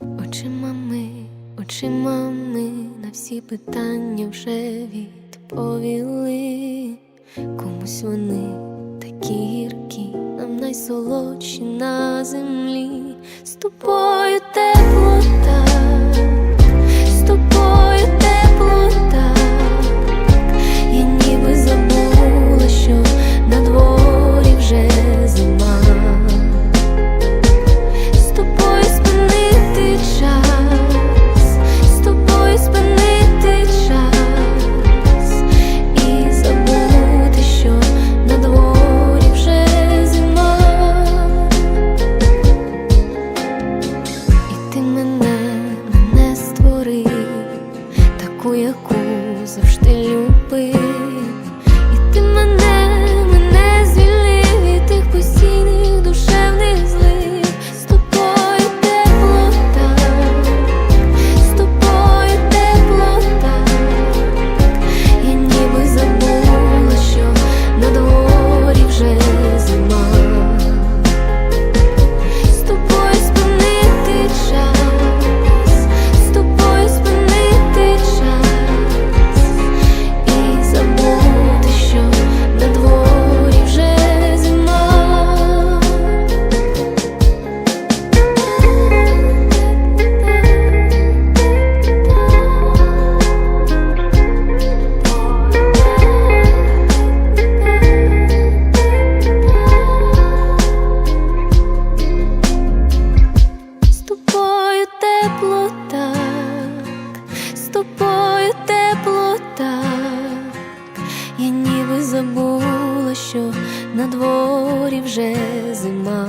Очима ми, очима ми на всі питання вже відповіли, комусь вони такі гіркі, нам найсолодші на землі з тобою. жінку, яку завжди любив. але було, що на дворі вже зима.